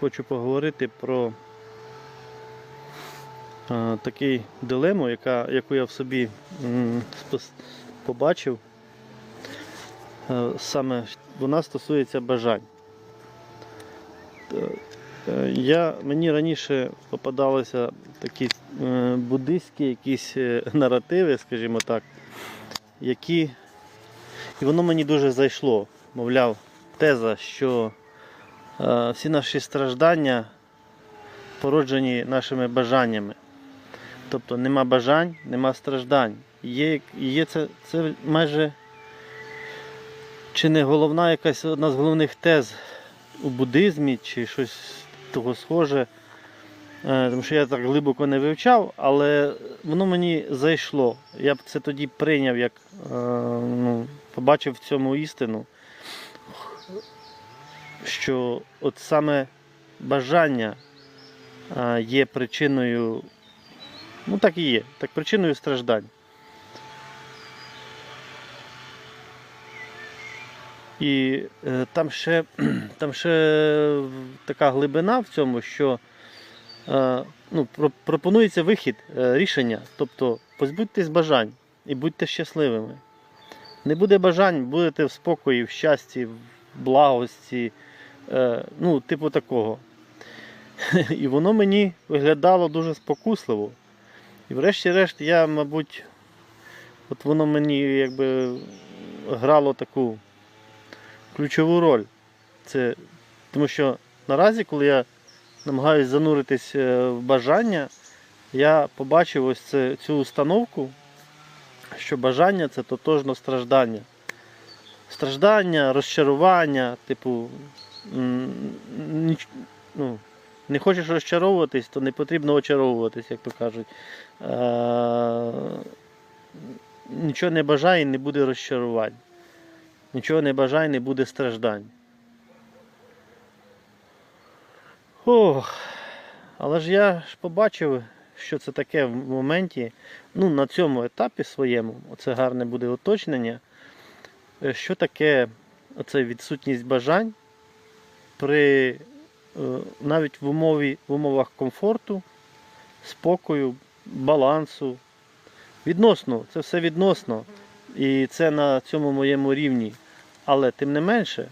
хочу поговорити про е, такий дилему, яка, яку я в собі побачив. Е, Саме вона стосується бажань. Е, Я, мені раніше попадалися такі е, буддистські якісь наративи, скажімо так, які. І воно мені дуже зайшло. Мовляв, теза, що всі наші страждання породжені нашими бажаннями. Тобто нема бажань, нема страждань. Є, є це, це майже чи не головна якась одна з головних тез у буддизмі, чи щось того схоже. Е, Тому що я так глибоко не вивчав, але воно мені зайшло. Я б це тоді прийняв, як е, ну, побачив в цьому істину, що от саме бажання є причиною, ну так і є, так причиною страждань. І е, там ще, там ще така глибина в цьому, що ну, пропонується вихід, е, рішення. Тобто позбудьтесь бажань і будьте щасливими. Не буде бажань, будете в спокої, в щасті, в благості, ну, типу такого. І воно мені виглядало дуже спокусливо. І врешті-решт я, мабуть, от воно мені якби грало таку ключову роль. Це, тому що наразі, коли я намагаюся зануритись е, в бажання, я побачив ось це, цю установку, що бажання це тотожно страждання. Страждання, розчарування, типу, ну, не хочеш розчаровуватись, то не потрібно очаровуватись, як то кажуть. Нічого не бажає, не буде розчарувань. Нічого не бажай, не буде страждань. Ох, але ж я ж побачив, що це таке в моменті, ну, на цьому етапі своєму, оце гарне буде уточнення, що таке оце відсутність бажань при е, навіть в, умові, в умовах комфорту, спокою, балансу. Відносно, це все відносно. І це на цьому моєму рівні. Але тим не менше,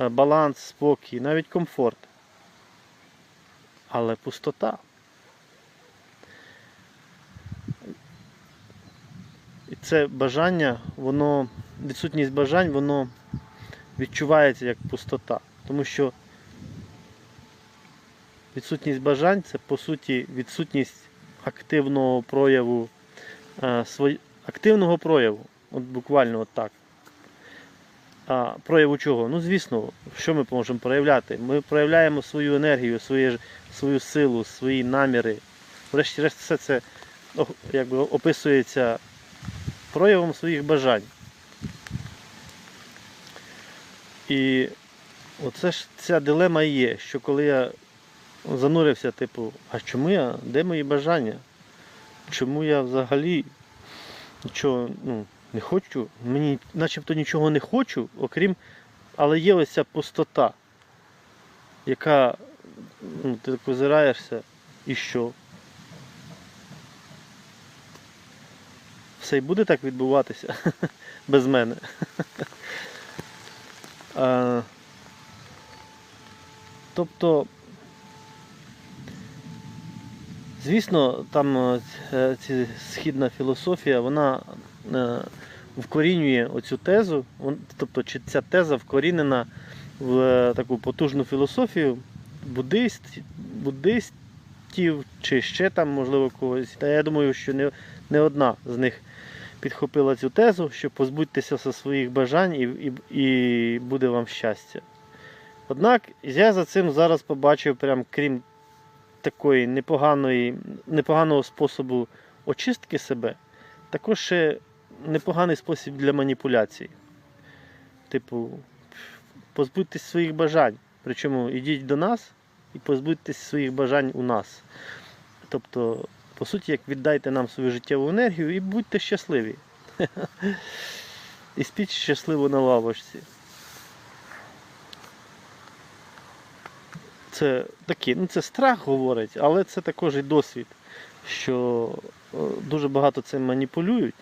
е, баланс, спокій, навіть комфорт. Але пустота. І це бажання, воно, відсутність бажань, воно відчувається як пустота. Тому що відсутність бажань це по суті відсутність активного прояву е, активного прояву. От буквально от так. А прояву чого? Ну, звісно, що ми можемо проявляти? Ми проявляємо свою енергію, своє, ж- свою силу, свої наміри. Врешті-решт, все це якби, описується проявом своїх бажань. І оце ж ця дилема і є, що коли я занурився, типу, а чому я, де мої бажання? Чому я взагалі нічого ну, не хочу? Мені начебто нічого не хочу, окрім, але є ось ця пустота, яка ну, ти так озираєшся і що? Все й буде так відбуватися без мене. Тобто, звісно, там е, ц- ці, східна філософія, вона е, вкорінює оцю тезу, тобто чи ця теза вкорінена в е, таку потужну філософію буддист, буддистів, чи ще там, можливо, когось. Та я думаю, що не, не одна з них підхопила цю тезу, що позбудьтеся своїх бажань і, і, і буде вам щастя. Однак я за цим зараз побачив, прям крім такої непоганої, непоганого способу очистки себе, також ще непоганий спосіб для маніпуляції. Типу, позбудьтесь своїх бажань. Причому йдіть до нас і позбудьтесь своїх бажань у нас. Тобто, по суті, як віддайте нам свою життєву енергію і будьте щасливі. І спіть щасливо на лавочці. це такий, ну це страх говорить, але це також і досвід, що е, дуже багато цим маніпулюють.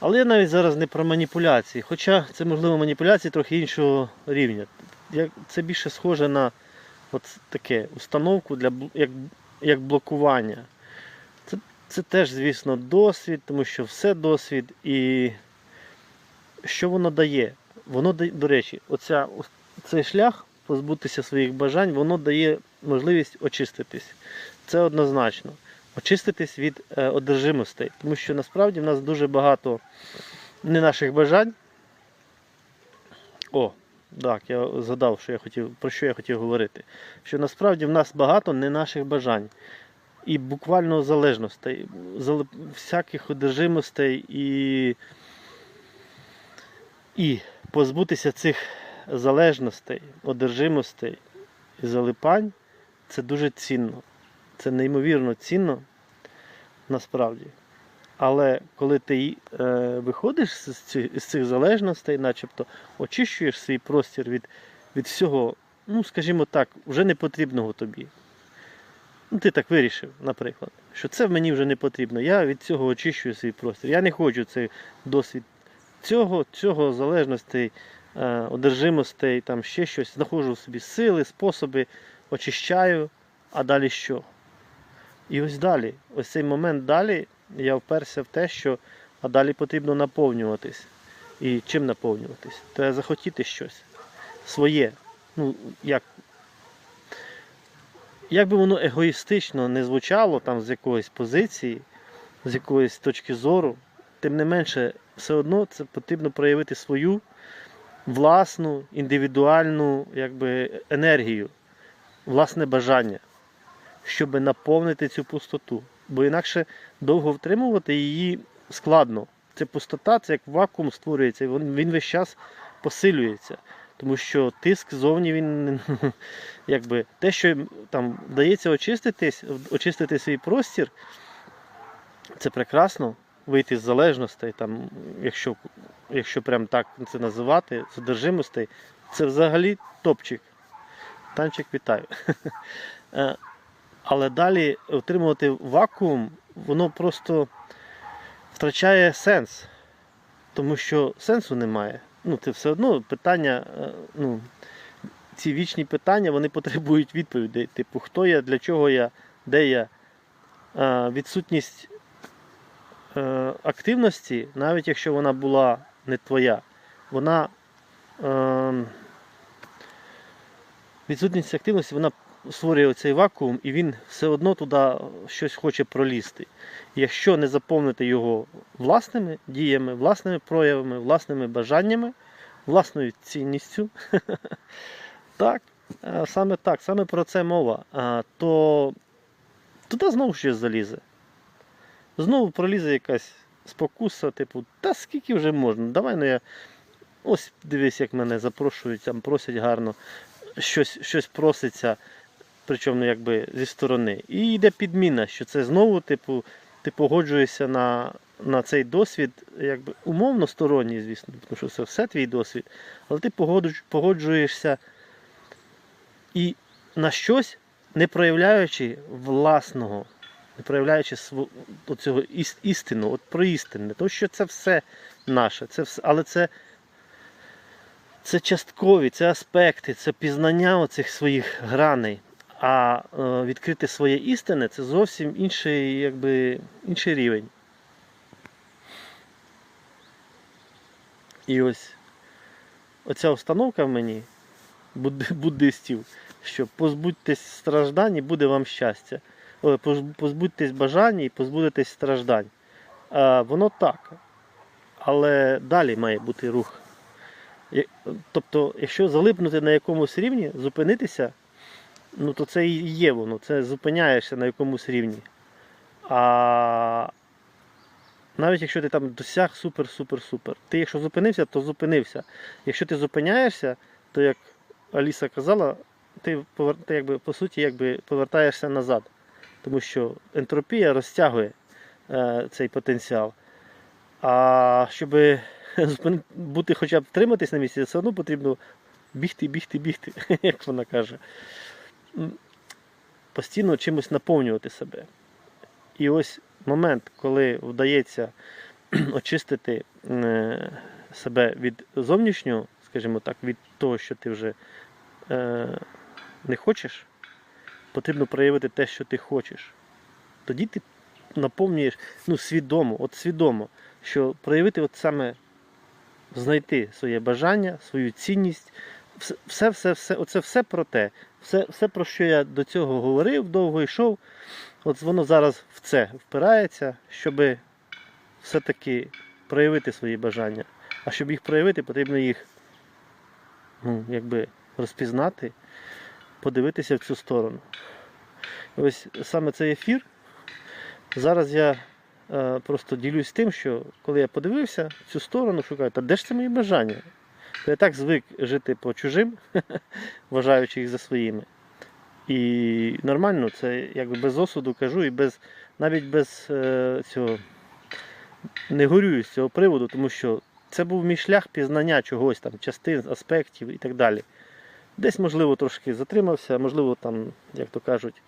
Але я навіть зараз не про маніпуляції, хоча це можливо маніпуляції трохи іншого рівня. Це більше схоже на от таке установку для як, як блокування. Це, теж, звісно, досвід, тому що все досвід. І що воно дає? Воно дає, до речі, оця, цей шлях позбутися своїх бажань, воно дає можливість очиститись. Це однозначно. Очиститись від е, одержимостей. Тому що насправді в нас дуже багато не наших бажань. О, так, я згадав, що я хотів, про що я хотів говорити. Що насправді в нас багато не наших бажань. І буквально залежностей, всяких одержимостей і, і позбутися цих залежностей, одержимостей і залипань це дуже цінно. Це неймовірно цінно насправді. Але коли ти е, виходиш з, ці- з цих залежностей, начебто очищуєш свій простір від, від всього, ну, скажімо так, вже не потрібного тобі. Ну, ти так вирішив, наприклад, що це мені вже не потрібно. Я від цього очищую свій простір. Я не хочу цей досвід цього, цього залежностей, е, одержимостей, там ще щось. Знаходжу в собі сили, способи, очищаю, а далі що? І ось далі, ось цей момент далі я вперся в те, що а далі потрібно наповнюватись. І чим наповнюватись? Треба захотіти щось своє. Ну, як, як би воно егоїстично не звучало там з якоїсь позиції, з якоїсь точки зору, тим не менше, все одно це потрібно проявити свою власну, індивідуальну якби, енергію, власне бажання, щоб наповнити цю пустоту. Бо інакше довго втримувати її складно. Це пустота, це як вакуум створюється, він весь час посилюється. Тому що тиск зовні він якби те, що там вдається очиститись, очистити свій простір, це прекрасно. Вийти з залежностей, там, якщо, якщо прям так це називати, з одержимостей, це взагалі топчик. Танчик вітаю. Е, Але далі отримувати вакуум, воно просто втрачає сенс. Тому що сенсу немає. Ну, це все одно питання, е, ну, ці вічні питання вони потребують відповідей. Типу, хто я, для чого я, де я. Відсутність е, активності, навіть якщо вона була не твоя, вона. е, Відсутність активності, вона створює цей вакуум, і він все одно туди щось хоче пролізти. Якщо не заповнити його власними діями, власними проявами, власними бажаннями, власною цінністю, так, е, саме так, саме про це мова, то туди знову щось залізе. Знову пролізе якась спокуса, типу, та скільки вже можна, давай ну я. Ось дивись, як мене запрошують, там просять гарно, щось, щось проситься, причому якби зі сторони. І йде підміна, що це знову, типу, ти погоджуєшся на, на цей досвід, якби умовно сторонній, звісно, тому що це все твій досвід, але ти погоджуєшся і на щось, не проявляючи власного, не проявляючи св- оцього істину, от про істинне, тому що це все наше, це все, але це це часткові, це аспекти, це пізнання оцих своїх граней. А е, відкрити своє істине це зовсім інший, якби, інший рівень. І ось оця установка в мені будди- буддистів, що позбудьтесь страждань і буде вам щастя. Ой, Позбудьтесь бажань і позбудетесь страждань. А, воно так. Але далі має бути рух. Тобто, якщо залипнути на якомусь рівні, зупинитися, ну то це і є воно, це зупиняєшся на якомусь рівні. А навіть якщо ти там досяг супер, супер, супер. Ти якщо зупинився, то зупинився. Якщо ти зупиняєшся, то як Аліса казала, ти, повер... ти якби, по суті якби повертаєшся назад. Тому що ентропія розтягує е, цей потенціал. А щоб бути хоча б триматись на місці, все одно потрібно бігти, бігти, бігти, як вона каже. Постійно чимось наповнювати себе. І ось момент, коли вдається очистити е, себе від зовнішнього, скажімо так, від того, що ти вже е, не хочеш, потрібно проявити те, що ти хочеш. Тоді ти наповнюєш ну, свідомо, от свідомо, що проявити от саме знайти своє бажання, свою цінність. Все, все, все, оце все про те. Все, все, про що я до цього говорив, довго йшов. От воно зараз в це впирається, щоб все-таки проявити свої бажання. А щоб їх проявити, потрібно їх ну, якби розпізнати, подивитися в цю сторону. Ось саме цей ефір. Зараз я е, просто ділюсь тим, що коли я подивився в цю сторону, шукаю, та де ж це мої бажання? Я так звик жити по чужим, вважаючи їх за своїми. І нормально, це якби без осуду кажу, і без навіть без е, цього не горюю з цього приводу, тому що це був мій шлях пізнання чогось там, частин, аспектів і так далі. Десь, можливо, трошки затримався, можливо, там, як то кажуть,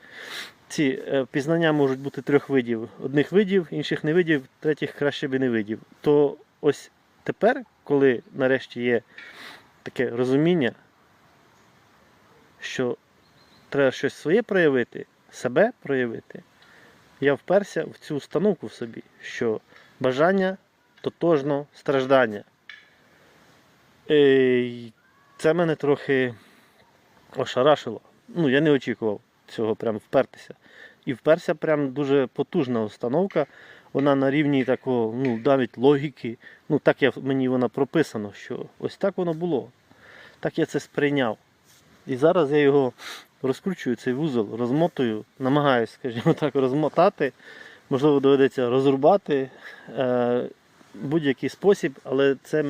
ці е, пізнання можуть бути трьох видів. Одних видів, інших не видів, третіх краще б і не видів. То ось тепер, коли нарешті є таке розуміння, що треба щось своє проявити, себе проявити, я вперся в цю установку в собі, що бажання тотожно страждання. І це мене трохи ошарашило. Ну, я не очікував цього прям впертися. І вперся прям дуже потужна установка. Вона на рівні такого, ну, навіть логіки. Ну, так я, мені вона прописано, що ось так воно було. Так я це сприйняв. І зараз я його розкручую, цей вузол, розмотую, намагаюся, скажімо так, розмотати. Можливо, доведеться розрубати е, будь-який спосіб, але це,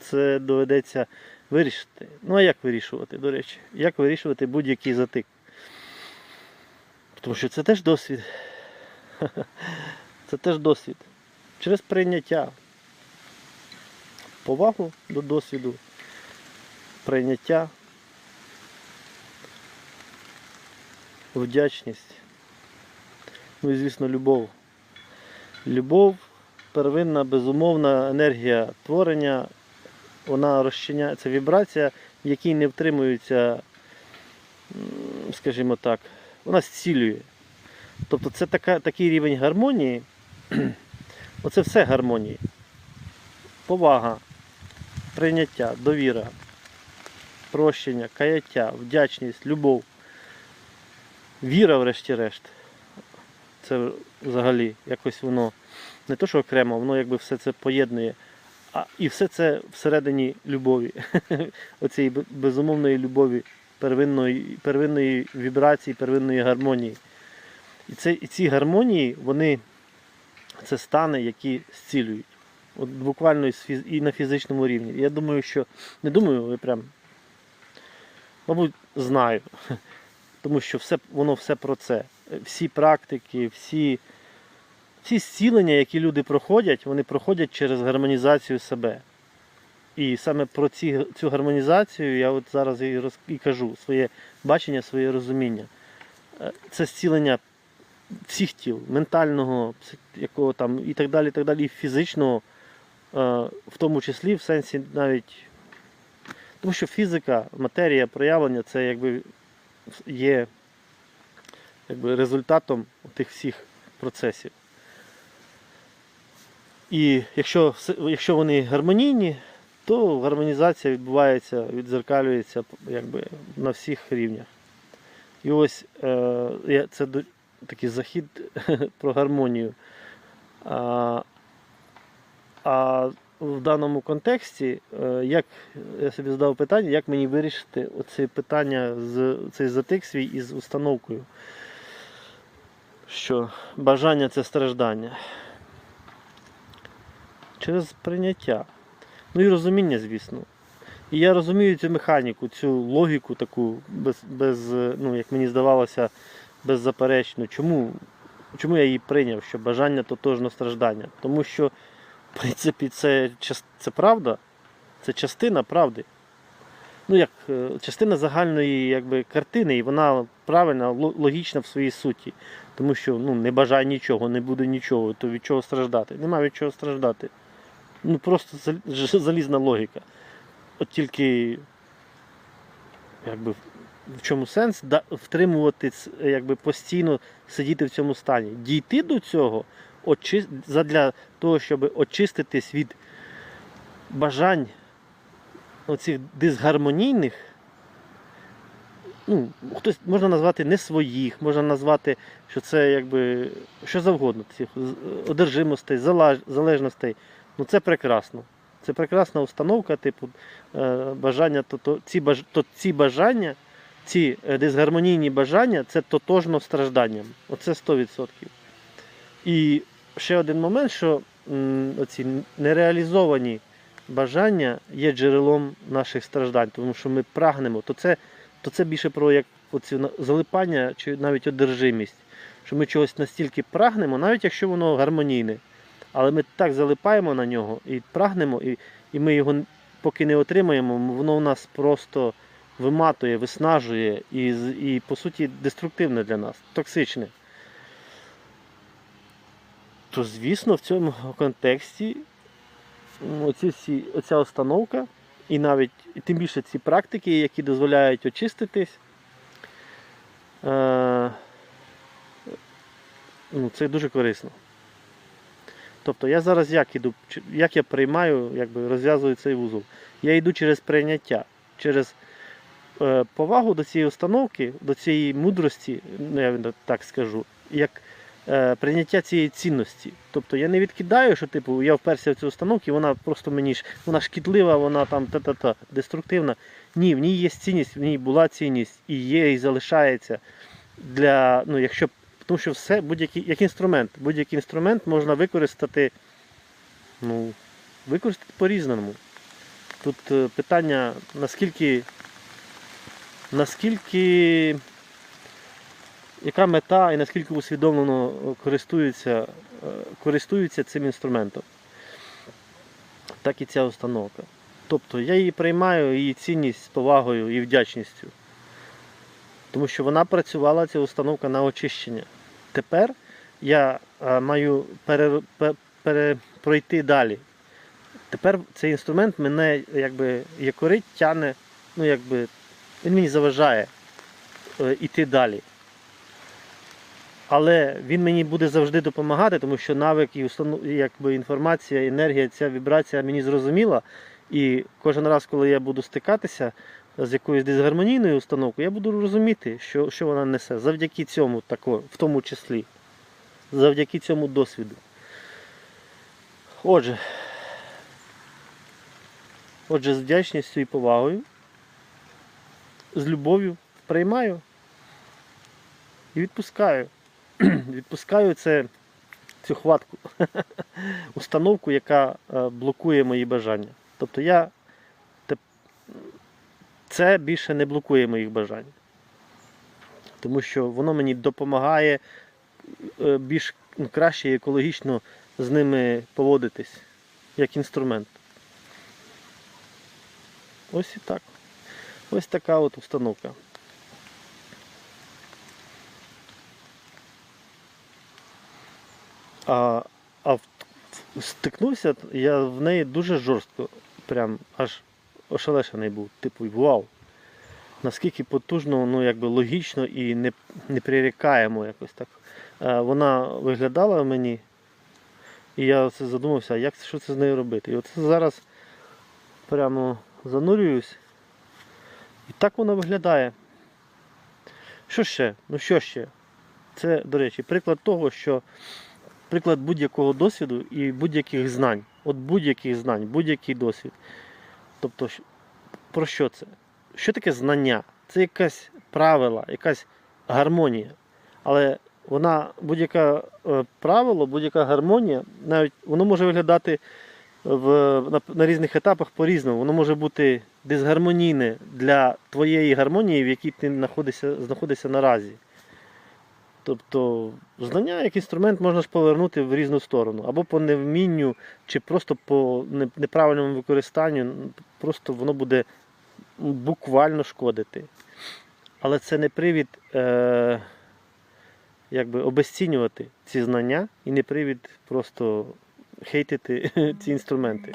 це доведеться вирішити. Ну а як вирішувати, до речі? Як вирішувати будь-який затик? Тому що це теж досвід. Це теж досвід. Через прийняття. Повагу до досвіду, прийняття, вдячність. Ну і, звісно, любов. Любов, первинна, безумовна енергія творення, вона розчиняє, це вібрація, в якій не втримується, скажімо так, вона зцілює. Тобто це така, такий рівень гармонії, оце все гармонії. Повага, прийняття, довіра, прощення, каяття, вдячність, любов, віра, врешті-решт. Це взагалі якось воно не то, що окремо, воно якби все це поєднує. А, і все це всередині любові, оцієї безумовної любові, первинної, первинної вібрації, первинної гармонії. І, це, і ці гармонії, вони це стани, які зцілюють. От буквально і на фізичному рівні. Я думаю, що не думаю, але прям, мабуть, знаю. Тому що все, воно все про це. Всі практики, всі, всі зцілення, які люди проходять, вони проходять через гармонізацію себе. І саме про ці, цю гармонізацію я от зараз і, роз, і кажу своє бачення, своє розуміння. Е, Це зцілення всіх тіл, ментального, якого там і так далі, і так далі, і фізичного, е, в тому числі в сенсі навіть. Тому що фізика, матерія, проявлення це якби є якби, результатом тих всіх процесів. І якщо, якщо вони гармонійні, то гармонізація відбувається, відзеркалюється якби, на всіх рівнях. І ось е, це такий захід про гармонію. А, а в даному контексті, е, як я собі задав питання, як мені вирішити оце питання з цей затик свій із установкою, що бажання це страждання. Через прийняття. Ну і розуміння, звісно. І я розумію цю механіку, цю логіку таку, без, без, е, ну, як мені здавалося, беззаперечно. Чому, чому я її прийняв, що бажання тотожно страждання? Тому що, в принципі, це, це правда, це частина правди. ну, як е, частина загальної якби, картини, і вона правильна, логічна в своїй суті. Тому що ну, не бажай нічого, не буде нічого, то від чого страждати? Нема від чого страждати. Ну просто залізна логіка. От тільки якби, в чому сенс втримувати якби, постійно сидіти в цьому стані. Дійти до цього задля того, щоб очиститись від бажань оцих дисгармонійних, ну, хтось можна назвати не своїх, можна назвати, що це якби що завгодно, цих одержимостей, залежностей. Ну це прекрасно. Це прекрасна установка, типу е, бажання, то, то, ці, баж, то ці бажання, ці е, дисгармонійні бажання це тотожно стражданням. Оце 100%. І ще один момент, що м, оці нереалізовані бажання є джерелом наших страждань, тому що ми прагнемо, то це, то це більше про як оці залипання чи навіть одержимість. Що ми чогось настільки прагнемо, навіть якщо воно гармонійне. Але ми так залипаємо на нього і прагнемо, і, і ми його поки не отримаємо, воно в нас просто виматує, виснажує і, і по суті деструктивне для нас, токсичне. То, звісно, в цьому контексті оці всі, оця установка, і навіть і тим більше ці практики, які дозволяють очиститись, е, ну, це дуже корисно. Тобто я зараз як іду, як я приймаю, якби розв'язую цей вузол. Я йду через прийняття, через повагу до цієї установки, до цієї мудрості, ну я так скажу, як е, прийняття цієї цінності. Тобто я не відкидаю, що типу я вперся в цю установку, і вона просто мені ж вона шкідлива, вона там та-та-та, деструктивна. Ні, в ній є цінність, в ній була цінність і є, і залишається для, ну, якщо тому що все, будь-який як інструмент, будь-який інструмент можна використати, ну, використати по-різному. Тут е, питання, наскільки, наскільки, яка мета і наскільки усвідомлено користуються, е, користуються цим інструментом. Так і ця установка. Тобто я її приймаю, її цінність з повагою і вдячністю. Тому що вона працювала, ця установка на очищення. Тепер я е, маю пере, пе- пере, пройти далі. Тепер цей інструмент мене якби якорить, тяне, ну якби він мені заважає е, іти далі. Але він мені буде завжди допомагати, тому що навик і якби інформація, енергія, ця вібрація мені зрозуміла. І кожен раз, коли я буду стикатися з якоюсь дисгармонійною установкою, я буду розуміти, що, що вона несе. Завдяки цьому, тако, в тому числі. Завдяки цьому досвіду. Отже, отже, з вдячністю і повагою, з любов'ю приймаю і відпускаю. Відпускаю це, цю хватку, установку, яка е, блокує мої бажання. Тобто я це більше не блокує моїх бажань. Тому що воно мені допомагає е, більш ну, краще і екологічно з ними поводитись як інструмент. Ось і так. Ось така от установка. А, а стикнувся я в неї дуже жорстко, прям аж ошелешений був. Типу, вау! Наскільки потужно, ну якби логічно і не, неприрікаємо якось так. Вона виглядала мені, і я задумався, як що це з нею робити. І оце зараз прямо занурююсь. Так вона виглядає. Що ще? Ну що ще? Це, до речі, приклад того, що приклад будь-якого досвіду і будь-яких знань. От будь-яких знань, будь-який досвід. Тобто, про що це? Що таке знання? Це якась правила, якась гармонія. Але вона, будь-яке правило, будь-яка гармонія, навіть воно може виглядати в, на, на різних етапах по-різному. Воно може бути дисгармонійне для твоєї гармонії, в якій ти знаходишся, знаходишся наразі. Тобто знання як інструмент можна ж повернути в різну сторону. Або по невмінню, чи просто по неправильному використанню. Просто воно буде буквально шкодити. Але це не привід е, якби обесцінювати ці знання і не привід просто хейтити ці інструменти.